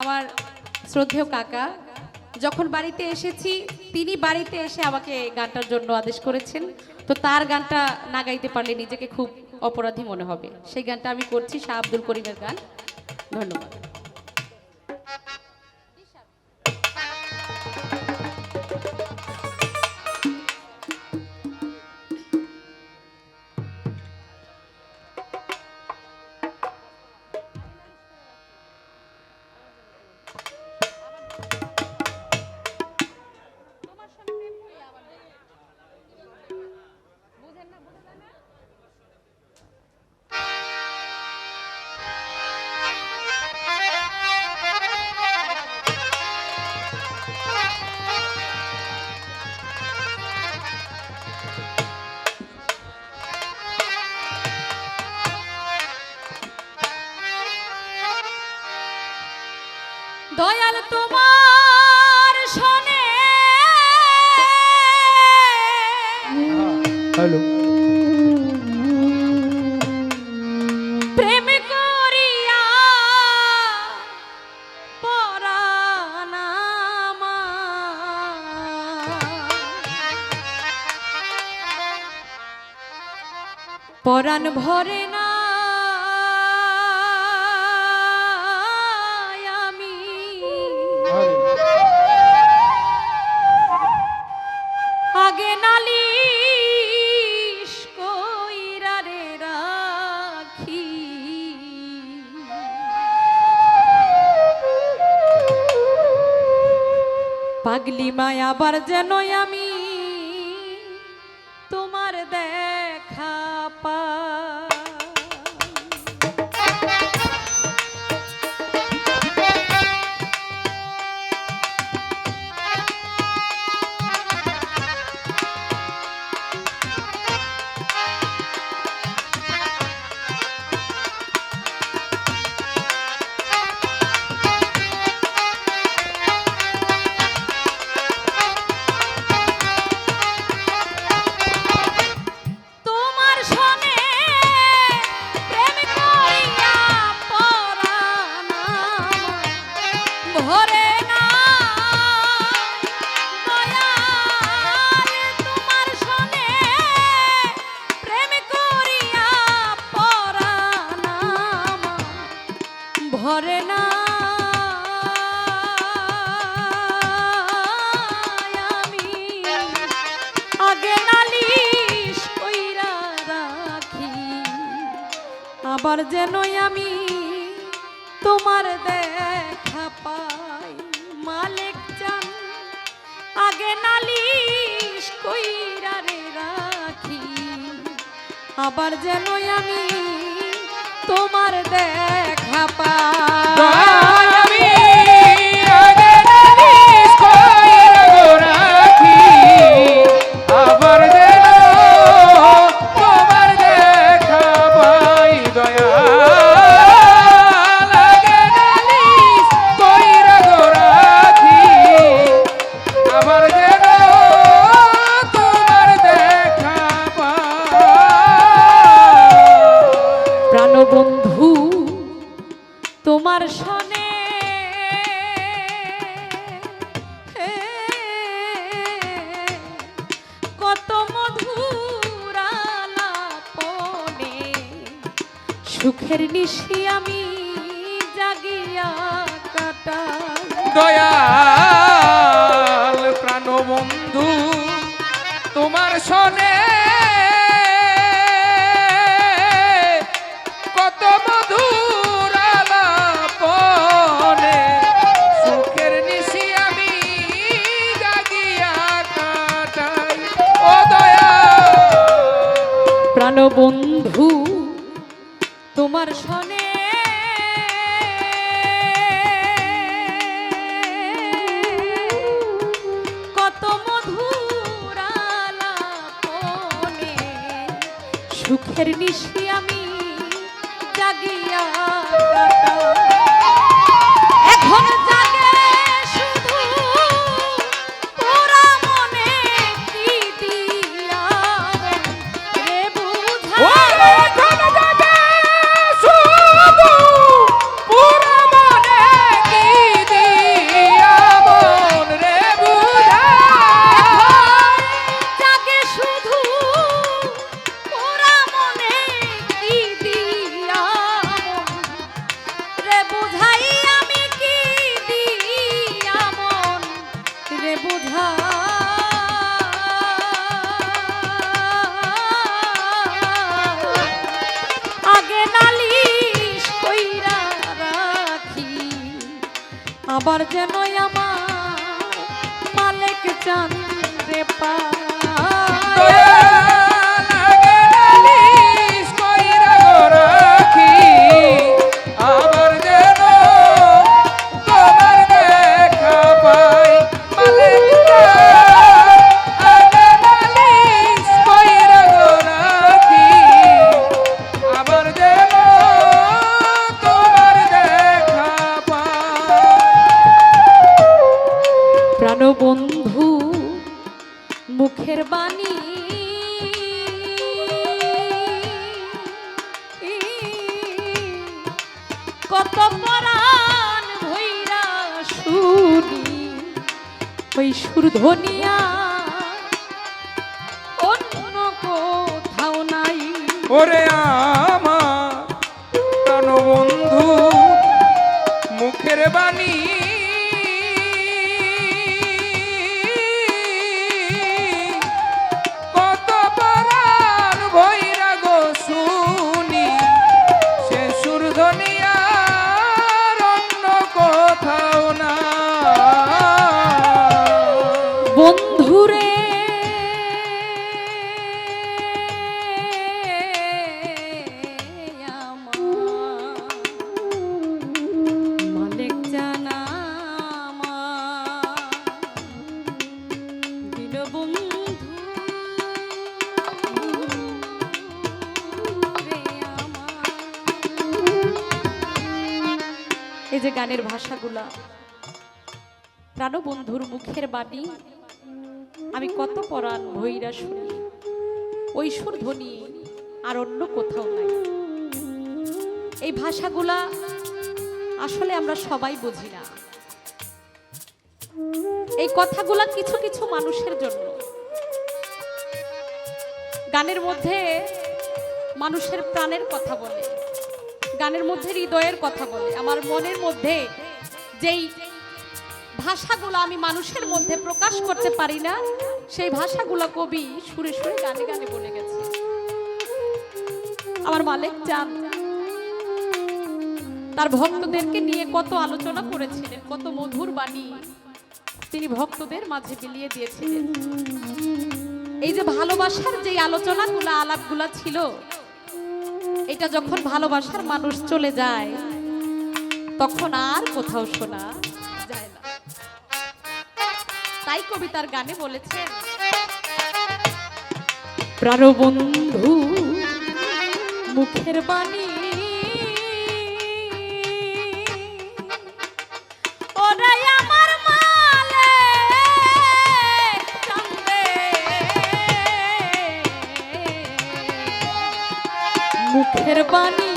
আমার শ্রদ্ধেয় কাকা, যখন বাড়িতে এসেছি, তিনি বাড়িতে এসে আমাকে গানটার জন্য আদেশ করেছেন। তো তার গানটা না গাইতে পারলে নিজেকে খুব অপরাধী মনে হবে। সেই গানটা আমি করছি শাহ আব্দুল করিমের গান। ধন্যবাদ। দয়াল তোমার শোনে হ্যালো। পরাণ ভরে না আবার যেন আমি আবার যেন আমি তোমার দেখা পাই, মালিক চান, আগে নালিশ কইরা রে রাখি। আবার যেন আমি তোমার দেখা পাই। সুখের নিশি আমি জাগিয়া কাটা দয়াল প্রাণবন্ধু তোমার সনে কত মধুর আলাপনে সুখের নিশি আমি জাগিয়া কাটাই। ও দয়াল প্রাণবন্ধু তোমার সনে কত মধুর আলাপনে সুখের নিশি আবার যেন আমার মালিক চান রে পায় ওরে আমার প্রাণবন্ধু মুখের বাণী ভাষাগুলা। প্রাণবন্ধুর মুখের বাণী আমি কত পরাণ ভৈরা শুনি। সুর ধ্বনি আর অন্য কোথাও নাই। এই ভাষাগুলা আসলে আমরা সবাই বুঝি না। এই কথাগুলা কিছু কিছু মানুষের জন্য। গানের মধ্যে মানুষের প্রাণের কথা বলে। গানের মধ্যে হৃদয়ের কথা বলে। আমার মনের মধ্যে যেই ভাষাগুলো আমি মানুষের মধ্যে প্রকাশ করতে পারি না, সেই ভাষাগুলো কবি সুরে সুরে গানে গানে বলে গেছে। আমার মালিক চান। তার ভক্তদেরকে নিয়ে কত আলোচনা করেছিলেন, কত মধুর বাণী তিনি ভক্তদের মাঝে বিলিয়ে দিয়েছিলেন। এই যে ভালোবাসার যে আলোচনাগুলো, আলাপগুলা ছিল, এটা যখন ভালোবাসার মানুষ চলে যায় তখন আর কোথাও শোনা যায় না। তাই কবিতার গানে বলেছেন, প্রাণবন্ধু, মুখের বাণী মুখের বাণী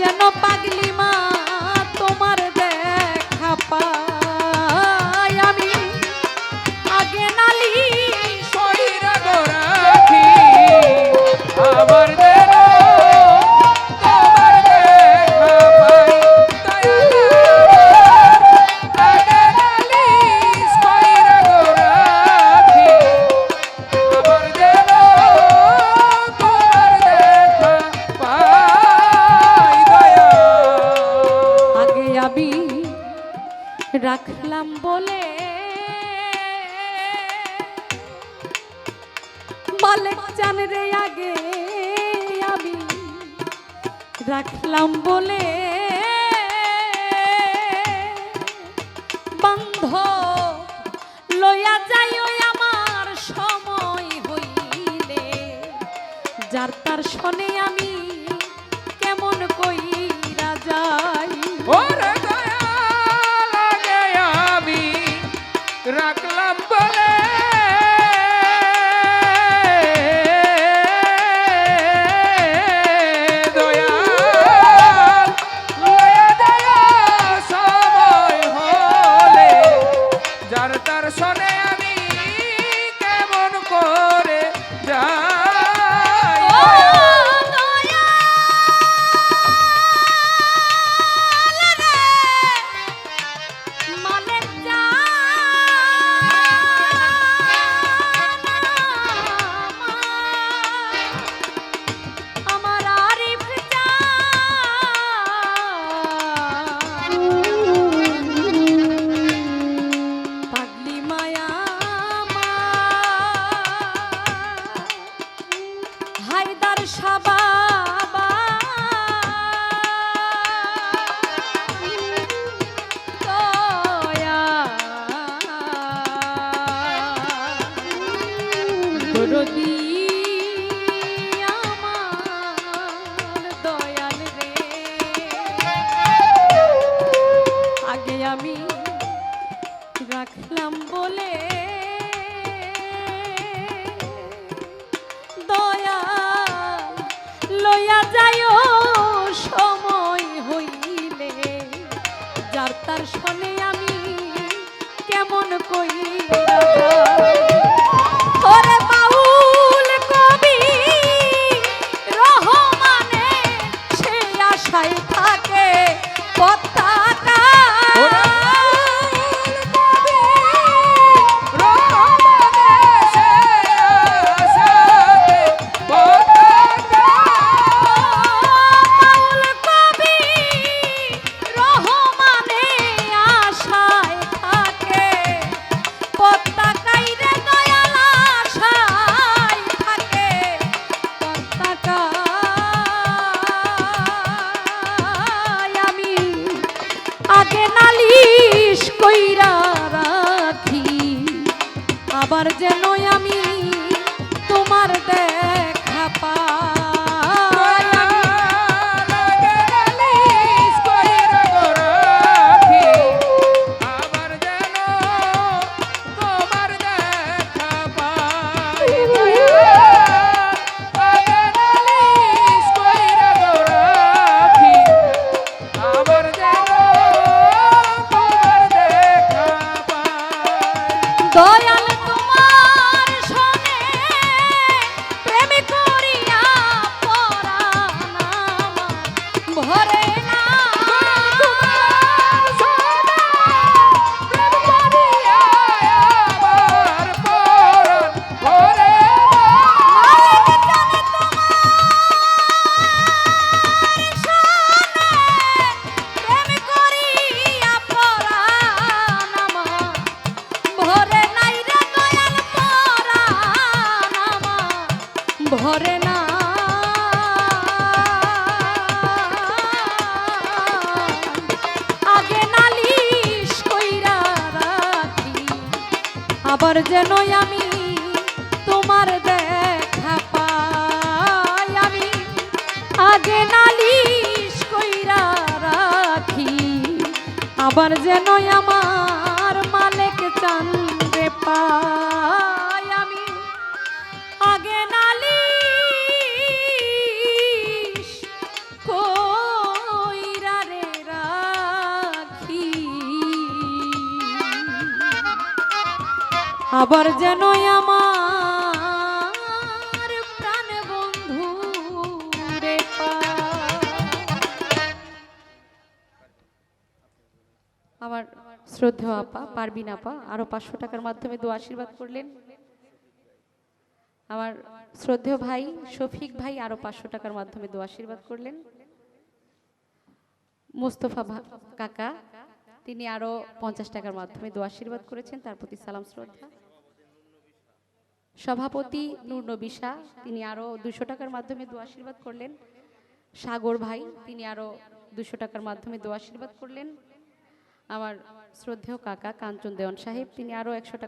যেন পাগলি মা রাখলাম বলে। মালিক জান রে আগে আমি রাখলাম বলে। বন্ধ লইয়া যাইও আমার সময় হইলে, যার তার শনে my body. লইয়া ভরে না। আগে নালিশ কইরা রাখি, আবার যেন আমি তোমার দেখা পাই। আমি আগে নালিশ কইরা রাখি, আবার যেন আমার আবার যেন আমার প্রাণ বন্ধু আমার শ্রদ্ধেয় আপা, পারবিন আপা, আরও পাঁচশো টাকার মাধ্যমে দু আশীর্বাদ করলেন। আমার শ্রদ্ধেয় ভাই, শফিক ভাই, আরও পাঁচশো টাকার মাধ্যমে দু আশীর্বাদ করলেন। মোস্তফা কাকা, তিনি আরও পঞ্চাশ টাকার মাধ্যমে দু আশীর্বাদ করেছেন, তার প্রতি সালাম, শ্রদ্ধা। সভাপতি নূর নবিশা তিনি আরও দুশো টাকার মাধ্যমে দু আশীর্বাদ করলেন। সাগর ভাই, তিনি আরও দুশো টাকার মাধ্যমে দু আশীর্বাদ করলেন। আমার শ্রদ্ধেয় কাকা কাঞ্চন দেওয়ান সাহেব, তিনি আরও একশো টাকা